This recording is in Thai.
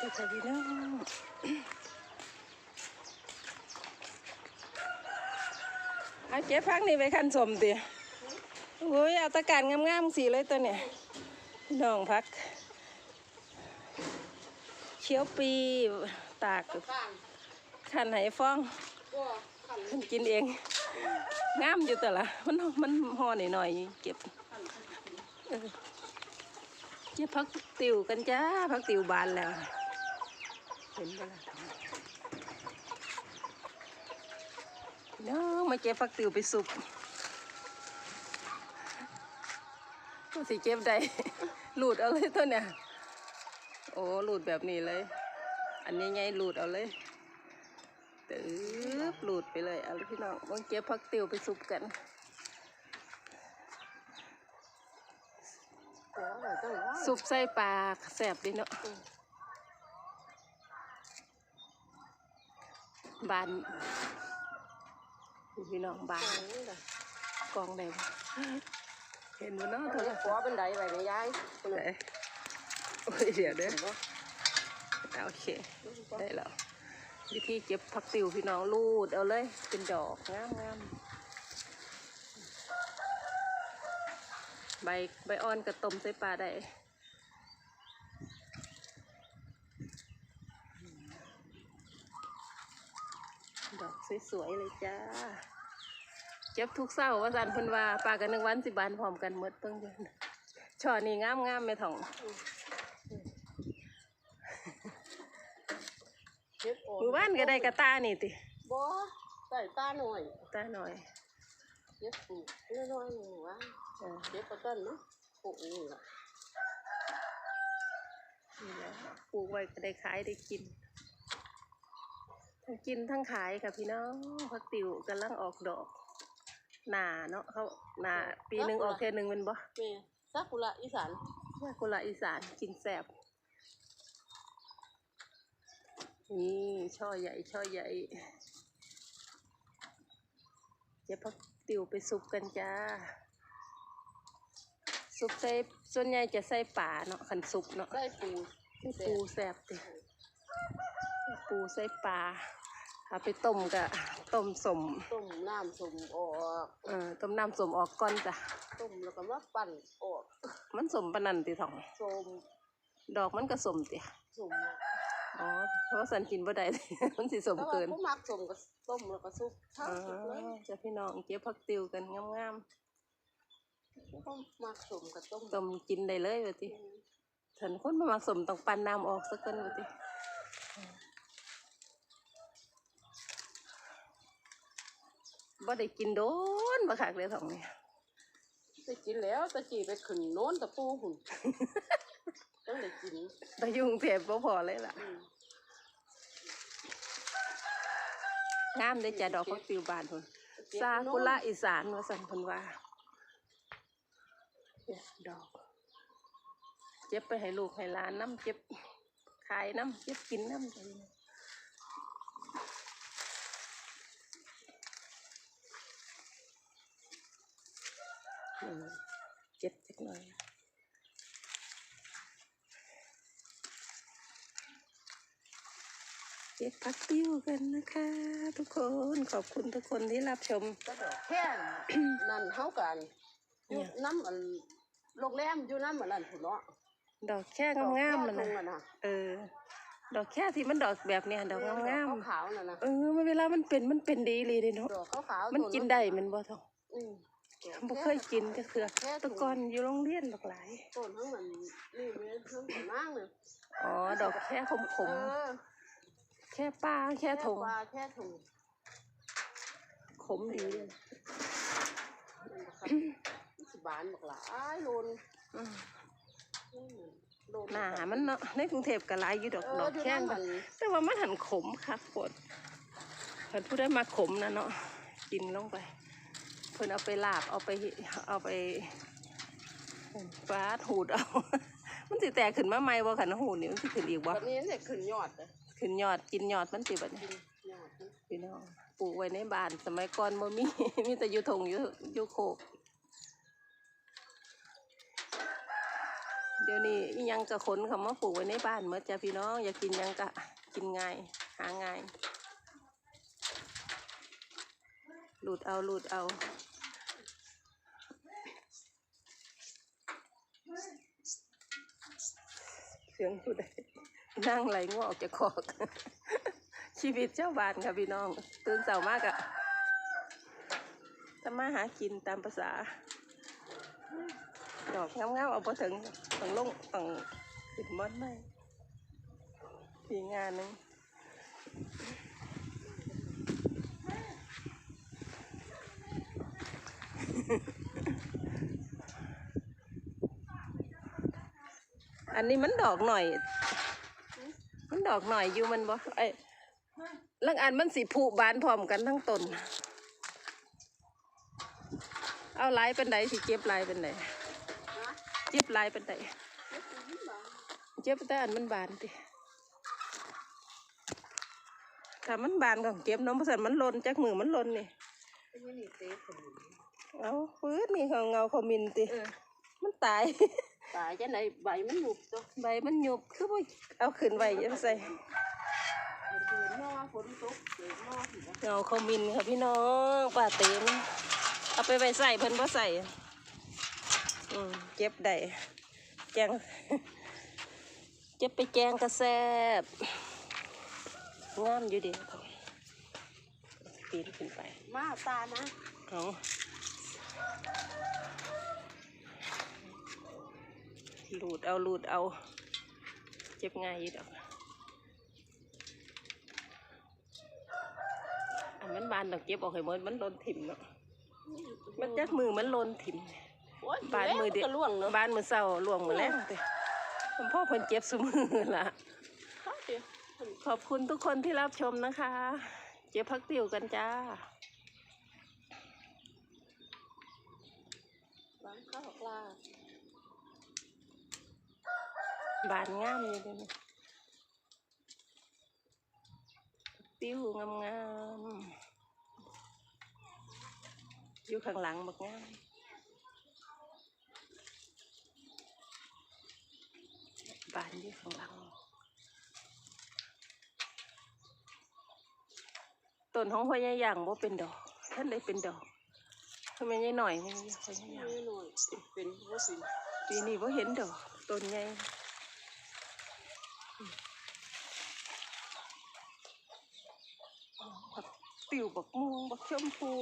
ก็จะพี่น้องเอาเก็บพักนี่ไปคันสมติโอ้ยเอาตะการงามๆสีเลยตัวเนี่ยพี่น้องพักเชียวปีตากขันไหฟ้องขันกินเองงามอยู่แต่ละมันมันห่อหน่อยๆเก็บเออเก็บพักติวกันจ้าพักติวบานแล้ว เห็นเวลาทำน้องมาเก็บพักติวไปสุกก็สิเก็บได้หลุดเอาเลยตัวเนี่ย โอ้หลุดแบบนี้เลย อันนี้ไงหลุดเอาเลยตึ๊บหลุดไปเลยเอาเลยพี่น้องมาเก็บพักติวไปสุกกันโอ้ยจังว่าสุปใส่ปลาแสบดีเนาะ บานพี่น้องบานกองไหนบ่เห็นมันเนาะโทเธอรขศัอพท์เป็นไดไว้ในยายไหนโอ้ยเดี๋ยวเด้ออะโอเคได้แล้ววิธีเก็บผักติวพี่น้องรูดเอาเลยเป็นดอกงามงามใบใบอ่อนกระต้มใส่ปลาได้ ดอก สวยๆเลยจ้า เก็บทุกเศร้าว่าสันเพิ่นว่าปลากันหนึ่งวันสิบานพร้อมกันหมดเพิ่งเดือนช่อนี่งามงามๆไม่ถ่องเฮ็ดโอ้มือบ้านก็ได้กระตานี่ติบ่ใส่ตาหน่อยตาหน่อยเฮ็ดปลูกน้อยๆหนึ่งว่าเออเฮ็ดปะต้นเนาะปลูกนี่ล่ะนี่แหละปลูกไว้ก็ได้ขายได้กินทั้ง กินทั้งขายค่ะพี่น้องผักติ๋วกำลังออกดอก หนาเนาะเขาหนาปีหนึ่งออกแค่หนึ่งเป็นบ่แม่ซากุระอีสานว่ากุละอีสานกินแสบนี่ช่อใหญ่ช่อใหญ่เดี๋ยวพักติวไปซุปกันจ้าซุปใส่ส่วนใหญ่จะใส่ป่าเนาะขันซุปเนาะใส่ปูใส่ปูแสบติใส่ปูใส่ปลา เอาไปต้มกะต้มสมต้มน้ำสมออกเอ่อต้มน้ำสมออกก่อนจ้ะต้มแล้วก็มาปั่นออก มันสมปานนันติทองสมดอกมันก็สมติสมอ๋อเพราะว่าสันกินบ่ได้มันสิสมแต่ว่าเกินผู้มักสมก็ต้มแล้วก็ซุปทั้งอ๋อสุกเลยจะพี่น้องเก็บผักติวกันงามผู้ก็มักสมกับต้มๆต้มกินได้เลยว่าติถ้าคนมามักสมต้องปั่นน้ำออกสักก่อนว่าติ บ่ได้กินโดนบ่คักเลยทองนี่ไปกินแล้วตะกี้ไปขึ้นโน้นตะปูหุ่นต้องได้กินแต่อยุ่กรุงเทพบ่พอเลยล่ะ อืมงามได้อจ้ะดอกผักติวบานพุ่นเก็บซาโน่นกุระอีสานว่าซั่นเพิ่นว่าเนี่ยดอกเก็บไปให้ลูกให้หลานน้ำเก็บขายน้ำเก็บกินน้ำไป เลยอืมเก็บสักหน่อยเก็บพักติ้วกันนะคะ ทุกคนขอบคุณทุกคนที่รับชมก็ดอกแค่นั่นเท่ากันอยู่น้ำอันโรงแรมอยู่น้ำอันนั้นถูกเนาะดอกแค่งามๆมันดอกนะแค่ตรงน่ะเออ ดอกแค่ที่มันดอกแบบเนี้ยดอกงามดอกขาวๆน่ะนะๆเออมันเวลามันเป็นมันเป็นดีเลยเนาะดอกขาวๆมันกินได้มันบ่ทองอืม บ่เคยกินก็คือแตะกอนอยู่โรงเรียนบักหลาย ต้นทั้งมันนี่เว้ยทั้งขนางเลยอ๋อ ดอกแค่ขมขมเออๆแค่ป้าแค่ถงปลาแค่ถุงขมดีเลยสิบบานบอกหลายโลนอืมอืมโลนหนามันเนาะในกรุงเทพก็หลายอยู่ดอกเออดอกอยู่แค่น้ำมัมันนแต่ว่ามันหันขมค่ะปวดเพิ่นผู้ได้มาขมนะเนาะกินลงไปเพิ่นเอาไปลาบเอาไปเอาไปฟาดหูดเอา มันสิแตกขึ้นมาใหม่บ่คันหูดนี่มันสิขึ้นอีกบ่แบบนี้เนี่ยขึ้นยอดเลยขึ้นยอดกินยอดมันสิบัดนี้ขึ้นยอดนะพี่น้องปลูกไว้ในบ้านสมัยก่อนบ่มีมีแต่อยู่ทงอยู่อยู่โคกเดี๋ยวนี้อิหยังกะขนเขามาปลูกไว้ในบ้านเมื่อจ้ะพี่น้องอยากกินหยังกะกินง่ายหาง่ายห ลุดเอาหลุดเอาเสียงผู้ใดนั่งไหลงวออกจากคอก ชีวิตเจ้าบ้านค่ะพี่น้อง ตื่นเช้ามากอะทำมาหากินตามภาษา ดอกงามๆเอาพอถึงต้องลงต้องปิดมดไม่ทีงานหนึง อันนี้มันดอกหน่อย มันดอกหน่อยอยู่มันบ่ไอ้ยลังอันมันสีผุบานพร้อมกันทั้งต้น เอาลายเป็นไดสิเก็บลายเป็นไดเจ็บลายเป็นไดเจ็บตรงนี้บ่เจ็บแต่อันมันบานติถ้ามันบานก็เก็บน้องเพราะฉะนั้นมันหล่นจากมือมันหล่นนี่ เป็นยังนี่เตะคนนี้เอาปื๊ดนี่เขาเงาเขามินติ เออมันตาย ตายจังไดใบมันหนุบตัวใบมันหยุบคือว่าเอาขึ้นไว้ยังใส่มันเกิดนอฝนตกเกิดนอสิจ้ะเงาเขามินค่ะพี่น้องป่าเต็มเอาไปไว้ใส่เพิ่นบ่ใส่อืมเก็บได้แกงเก็บไปแกงกระแซบงามอยู่เดีปีนขึ้นไป มาตานะเอา หลูดเอาหลูดเอา เจ็บง่ายอยู่ดอกอันมันบานดอกเจ็บออกให้หมดมันโลนถิ่มเนาะมันจักมือมันโลนถิ่มโอ้ยบานมือเดียวก็ล่วงเนาะบานมือเศร้าล่วงมือแรงเตะพ่อเพิ่นเจ็บสมือล่ะเขาเดียวมันขอบคุณทุกคนที่รับชมนะคะ เจ็บพักติวกันจ้า บาง ข้าวกลาบานงามอยู่เดี๋ยวนี้ติ้วงามงามอยู่ข้างหลังบักงามบานอยู่ข้างหลังต้นของพ่อใหญ่ย่างบ่เป็นดอกท่านได้เป็นดอก ทำไมใหญ่หน่อยไม่มีพ่อใหญ่ย่างไม่หน่อยเป็นว่าสิปีนี้ว่าเห็นเด้อต้นใหญ่บักติวบักม่วงบักชมพู